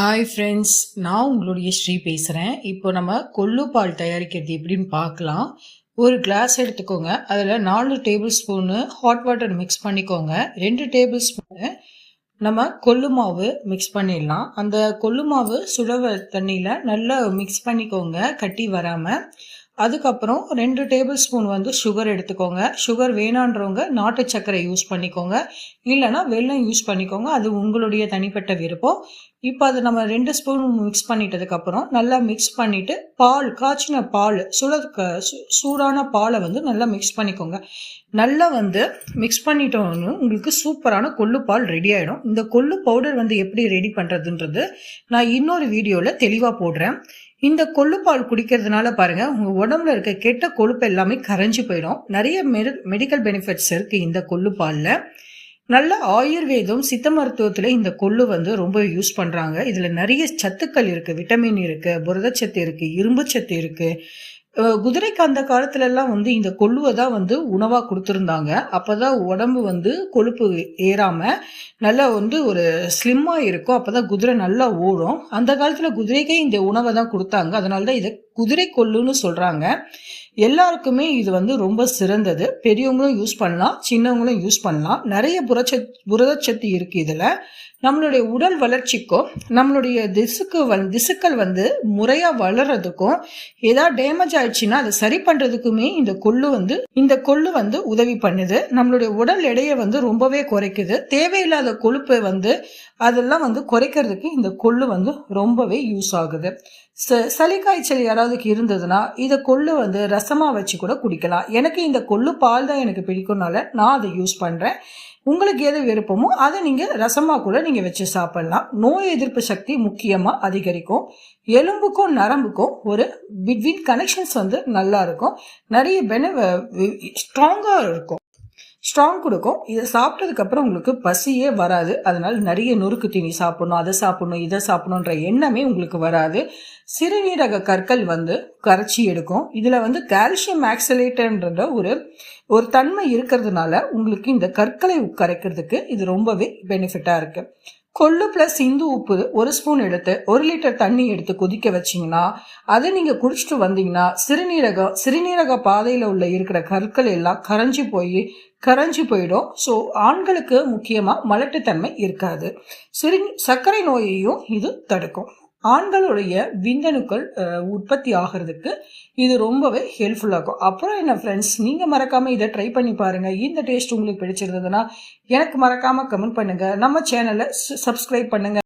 Hi friends நான் உங்களுடைய ஸ்ரீ பேசுகிறேன் இப்போ நம்ம கொள்ளு பால் தயாரிக்கிறது எப்படின்னு பார்க்கலாம். ஒரு கிளாஸ் எடுத்துக்கோங்க. அதில் நாலு tablespoon hot water mix பண்ணிக்கோங்க. ரெண்டு டேபிள் ஸ்பூனு நம்ம கொள்ளு மாவு மிக்ஸ் பண்ணிடலாம். அந்த கொள்ளு மாவு சுடவ தண்ணியில் நல்லா மிக்ஸ் பண்ணிக்கோங்க கட்டி வராமல் அதுக்கப்புறம் ரெண்டு டேபிள் ஸ்பூன் வந்து சுகர் எடுத்துக்கோங்க. சுகர் வேணான்றவங்க நாட்டு சர்க்கரை யூஸ் பண்ணிக்கோங்க. இல்லைனா வெள்ளம் யூஸ் பண்ணிக்கோங்க. அது உங்களுடைய தனிப்பட்ட விருப்பம். இப்போ அதை நம்ம ரெண்டு ஸ்பூன் மிக்ஸ் பண்ணிட்டதுக்கப்புறம் நல்லா மிக்ஸ் பண்ணிவிட்டு பால் காய்ச்சின பால் சுட சூடான பாலை வந்து நல்லா மிக்ஸ் பண்ணிக்கோங்க. நல்லா வந்து மிக்ஸ் பண்ணிட்டோன்னு உங்களுக்கு சூப்பரான கொள்ளு பால் ரெடி ஆகிடும் இந்த கொள்ளு பவுடர் வந்து எப்படி ரெடி பண்ணுறதுன்றது நான் இன்னொரு வீடியோவில் தெளிவாக போடுறேன். இந்த கொள்ளுப்பால் குடிக்கிறதுனால பாருங்க உங்க உடம்புல இருக்க கெட்ட கொழுப்பு எல்லாமே கரைஞ்சு போயிடும். நிறைய மெடிக்கல் பெனிஃபிட்ஸ் இருக்கு இந்த கொள்ளுப்பாலில் நல்ல ஆயுர்வேதம் சித்த மருத்துவத்தில் இந்த கொள்ளு வந்து ரொம்ப யூஸ் பண்ணுறாங்க இதில் நிறைய சத்துக்கள் இருக்குது விட்டமின் இருக்குது புரதச்சத்து இருக்குது இரும்பு சத்து இருக்குது குதிரைக்கு அந்த காலத்துலலாம் வந்து இந்த கொள்ளுவை தான் வந்து உணவாக கொடுத்துருந்தாங்க. அப்போ தான் உடம்பு வந்து கொழுப்பு ஏறாமல் நல்லா வந்து ஒரு ஸ்லிம்மாக இருக்கும். அப்போ தான் குதிரை நல்லா ஓடும். அந்த காலத்தில் குதிரைக்கே இந்த உணவை தான் கொடுத்தாங்க. அதனால தான் இதை குதிரை கொள்ளுன்னு சொல்கிறாங்க எல்லாருக்குமே இது வந்து ரொம்ப சிறந்தது. பெரியவங்களும் யூஸ் பண்ணலாம் சின்னவங்களும் யூஸ் பண்ணலாம். நிறைய புரட்சத் புரதச்சத்து இருக்குது இதில். நம்மளுடைய உடல் வளர்ச்சிக்கும் நம்மளுடைய திசுக்கு வந் திசுக்கள் வந்து முறையாக வளர்றதுக்கும் ஏதாவது டேமேஜ் ஆயிடுச்சுன்னா அதை சரி பண்ணுறதுக்குமே இந்த கொள்ளு வந்து இந்த கொள்ளு வந்து உதவி பண்ணுது. நம்மளுடைய உடல் எடையை வந்து ரொம்பவே குறைக்குது. தேவையில்லாத கொழுப்பை வந்து அதெல்லாம் வந்து குறைக்கிறதுக்கு இந்த கொள்ளு வந்து ரொம்பவே யூஸ் ஆகுது. ச சளி காய்ச்சல் யாராவதுக்கு இருந்ததுன்னா இதை கொள்ளு வந்து ரசமாக வச்சு கூட குடிக்கலாம். எனக்கு இந்த கொள்ளு பால் தான் எனக்கு பிடிக்கும்னால நான் அதை யூஸ் பண்ணுறேன் உங்களுக்கு எது விருப்பமோ அதை நீங்கள் ரசமாக கூட நீங்கள் வச்சு சாப்பிட்லாம். நோய் எதிர்ப்பு சக்தி முக்கியமாக அதிகரிக்கும். எலும்புக்கும் நரம்புக்கும் ஒரு பிட்வீன் கனெக்ஷன்ஸ் வந்து நல்லா இருக்கும். நிறைய பென ஸ்ட்ராங்காக இருக்கும். ஸ்ட்ராங் கொடுக்கும். இதை சாப்பிட்டதுக்கப்புறம் உங்களுக்கு பசியே வராது. அதனால் நிறைய நொறுக்கு தீனி சாப்பிடணும் அதை சாப்பிடணும் இதை சாப்பிடணுன்ற எண்ணமே உங்களுக்கு வராது. சிறுநீரக கற்கள் வந்து கரைச்சி எடுக்கும். இதில் வந்து கால்சியம் ஆக்சலேட்டர்ன்ற ஒரு ஒரு தன்மை இருக்கிறதுனால உங்களுக்கு இந்த கற்களை கரைக்கிறதுக்கு இது ரொம்பவே பெனிஃபிட்டாக இருக்குது கொள்ளு ப்ளஸ் இந்து உப்பு ஒரு ஸ்பூன் எடுத்து ஒரு லிட்டர் தண்ணி எடுத்து கொதிக்க வச்சிங்கன்னா அதை நீங்கள் குடிச்சிட்டு வந்தீங்கன்னா சிறுநீரகம் சிறுநீரக பாதையில் உள்ள இருக்கிற கற்கள் எல்லாம் கரைஞ்சி போய் கரைஞ்சி போயிடும். ஸோ ஆண்களுக்கு முக்கியமாக மலட்டுத்தன்மை இருக்காது. சிறு சர்க்கரை நோயையும் இது தடுக்கும். ஆண்களுடைய விந்தணுக்கள் உற்பத்தி ஆகிறதுக்கு இது ரொம்பவே ஹெல்ப்ஃபுல்லாக இருக்கும். அப்புறம் என்ன ஃப்ரெண்ட்ஸ் நீங்கள் மறக்காமல் இதை ட்ரை பண்ணி பாருங்கள் இந்த டேஸ்ட் உங்களுக்கு பிடிச்சிருந்ததுன்னா எனக்கு மறக்காமல் கமெண்ட் பண்ணுங்கள் நம்ம சேனலை சப்ஸ்கிரைப் பண்ணுங்கள்